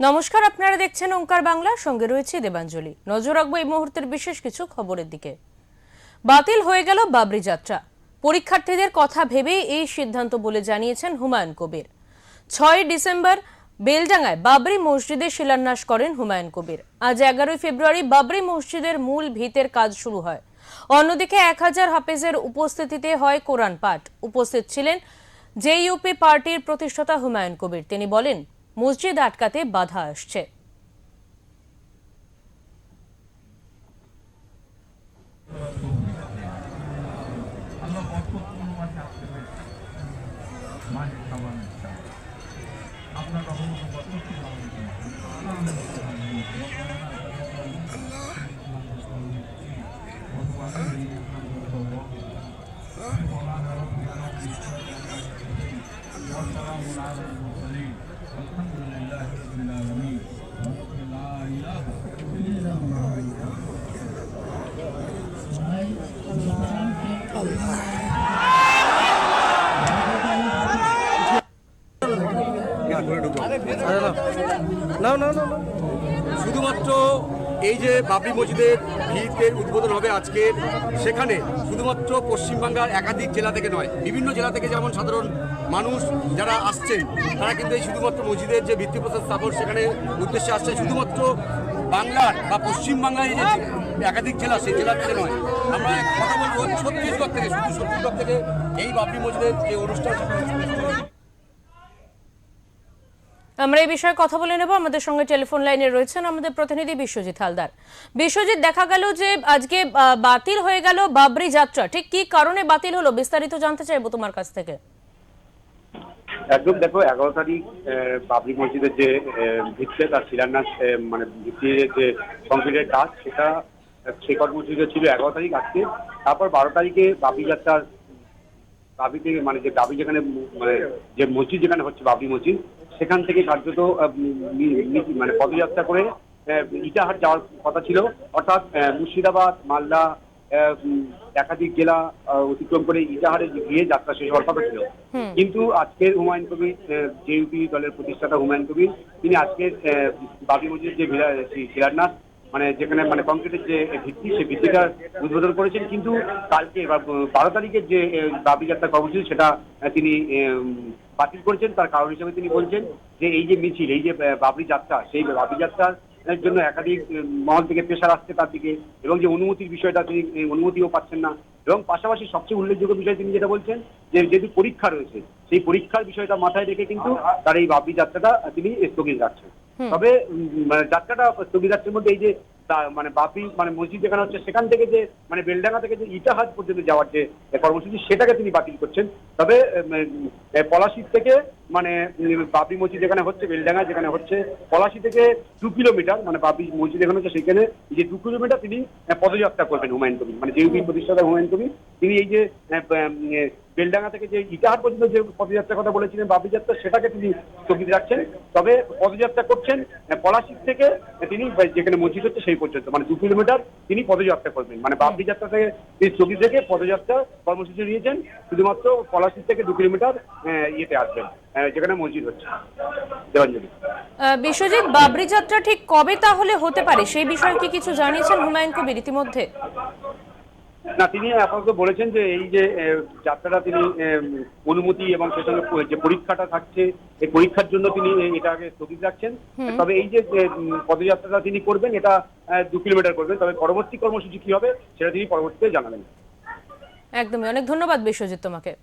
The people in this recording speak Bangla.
নমস্কার, আপনারা দেখছেন ওঙ্কার বাংলা, সঙ্গে রয়েছে দেবাঞ্জলি। নজর রাখব এই মুহূর্তের বিশেষ কিছু খবরের দিকে। বাতিল হয়ে গেল বাবরি যাত্রা। পরীক্ষার্থীদের কথা ভেবেই এই সিদ্ধান্ত বলে জানিয়েছেন হুমায়ুন কবির। ছয় ডিসেম্বর, বেলডাঙ্গায় বাবরি মসজিদে শিলান্যাস করেন হুমায়ুন কবির। আজ এগারোই ফেব্রুয়ারি বাবরি মসজিদের মূল ভিতের কাজ শুরু হয়। অন্যদিকে এক হাজার হাফেজের উপস্থিতিতে হয় কোরআন পাঠ। উপস্থিত ছিলেন জেইউপি পার্টির প্রতিষ্ঠাতা হুমায়ুন কবির। তিনি বলেন মসজিদ আটকাতে বাধা আসছে। না না না না শুধুমাত্র এই যে বাবরি মসজিদের ভিড়ের উদ্বোধন হবে আজকে, সেখানে শুধুমাত্র পশ্চিমবাংলার একাধিক জেলা থেকে নয়, বিভিন্ন জেলা থেকে যেমন সাধারণ মানুষ যারা আসছেন, তারা কিন্তু এই শুধুমাত্র মসজিদের যে ভিত্তিপ্রস্তর স্থাপন সেখানে উদ্দেশ্যে আসছে শুধুমাত্র বাংলার বা পশ্চিমবাংলার যে একাধিক জেলা, সেই জেলা থেকে নয়, আমরা কথা বলব ছত্তিশগড় থেকে, শুধু ছত্তিশগড় থেকে এই বাবরি মসজিদের যে অনুষ্ঠান আমরা এই বিষয়ে কথা বলে নেব। আমাদের সঙ্গে টেলিফোন লাইনে রয়েছেন আমাদের প্রতিনিধি বিশ্বজিৎ হালদার। বিশ্বজিৎ, দেখা গেল যে আজকে বাতিল হয়ে গেল বাবরি যাত্রা। ঠিক কি কারণে বাতিল হলো? বিস্তারিত জানতে চাইব তোমার কাছ থেকে। একদম, দেখো, এগারো তারিখ বাবরি মসজিদের যে ভিত্তি, তার শিলান্যাস মানে ভিত্তির যে কংক্রিটের কাজ, সেটা সে কর্মসূচিটা ছিল এগারো তারিখ আজকে। তারপর বারো তারিখে বাবরি যাত্রার বাবরি থেকে মানে যে বাবরি যেখানে মানে যে মসজিদ যেখানে হচ্ছে বাবরি মসজিদ সেখান থেকে কার্যত মানে পদযাত্রা করে ইটাহার যাওয়ার কথা ছিল। অর্থাৎ মুর্শিদাবাদ মালদা একাধিক জেলা অতিক্রম করে ইটাহারে গিয়ে যাত্রা শেষ হওয়ার কথা ছিল। কিন্তু আজকের হুমায়ুন কবির জেইউপি দলের প্রতিষ্ঠাতা হুমায়ুন কবির তিনি আজকের বাবরি মসজিদ যে শিলান্যাস মানে যেখানে মানে কংক্রিটের যে ভিত্তি সে ভিত্তিটা উদ্বোধন করেছেন। কিন্তু কালকে বারো তারিখের যে বাবরি যাত্রা কর্মসূচি, সেটা তিনি বাতিল করেছেন। তার কারণ হিসেবে তিনি বলছেন যে, এই যে মিছিল, এই যে বাবরি যাত্রা, সেই বাবরি যাত্রার জন্য একাধিক মহল থেকে প্রেশার আসছে তার দিকে এবং যে অনুমতির বিষয়টা তিনি অনুমতিও পাচ্ছেন না। এবং পাশাপাশি সবচেয়ে উল্লেখযোগ্য বিষয় তিনি যেটা বলছেন যে, যেহেতু পরীক্ষা রয়েছে, সেই পরীক্ষার বিষয়টা মাথায় রেখে কিন্তু তার এই বাবরি যাত্রাটা তিনি স্থগিত রাখছেন। তবে মানে যাত্রাটা স্থগিত রাখছেন মধ্যে এই যে মানে বাপি মানে মসজিদ যেখানে হচ্ছে সেখান থেকে যে মানে বেলডাঙ্গা থেকে যে ইটাহাজ পর্যন্ত যাওয়ার যে কর্মসূচি সেটাকে তিনি বাতিল করছেন। তবে পলাশির থেকে মানে বাপি মসজিদ যেখানে হচ্ছে বেলডাঙ্গা যেখানে হচ্ছে পলাশি থেকে দু কিলোমিটার মানে বাবরি মসজিদ যেখানে হচ্ছে সেখানে যে দু কিলোমিটার তিনি পদযাত্রা করবেন হুমায়ুন কবির। মানে জেউপি প্রতিষ্ঠাতা হুমায়ুন কবির তিনি এই যে বেলডাঙ্গা থেকে যে ইটাহার পর্যন্ত যে পদযাত্রার কথা বলেছিলেন বাবরি যাত্রা সেটাকে তিনি স্থগিত রাখছেন। তবে পদযাত্রা করছেন পলাশির থেকে তিনি যেখানে মসজিদ হচ্ছে সেই পর্যন্ত মানে দু কিলোমিটার তিনি পদযাত্রা করবেন। মানে বাবরি যাত্রা থেকে তিনি স্থগিত থেকে পদযাত্রা কর্মসূচি নিয়েছেন, শুধুমাত্র পলাশির থেকে দু কিলোমিটার ইয়েতে আসবেন যেখানে মসজিদ হচ্ছে, দেবাঞ্জলি। বিশ্বজিৎ, বাবরি যাত্রা ঠিক কবে তাহলে হতে পারে? সেই বিষয়ে কি কিছু জানিয়েছেন হুমায়ুন কবির ইতিমধ্যে? না তিনি আপাতত বলেছেন যে এই যে যাত্রাটা তিনি অনুমতি এবং সে সঙ্গে যে পরীক্ষাটা থাকছে এই পরীক্ষার জন্য তিনি এটাকে স্থগিত রাখছেন। তবে এই যে যে, পদযাত্রাটা তিনি করবেন এটা দু কিলোমিটার করবেন। তবে পরবর্তী কর্মসূচি কি হবে সেটা তিনি পরবর্তীতে জানাবেন। একদমই। অনেক ধন্যবাদ বিশ্বজিৎ তোমাকে।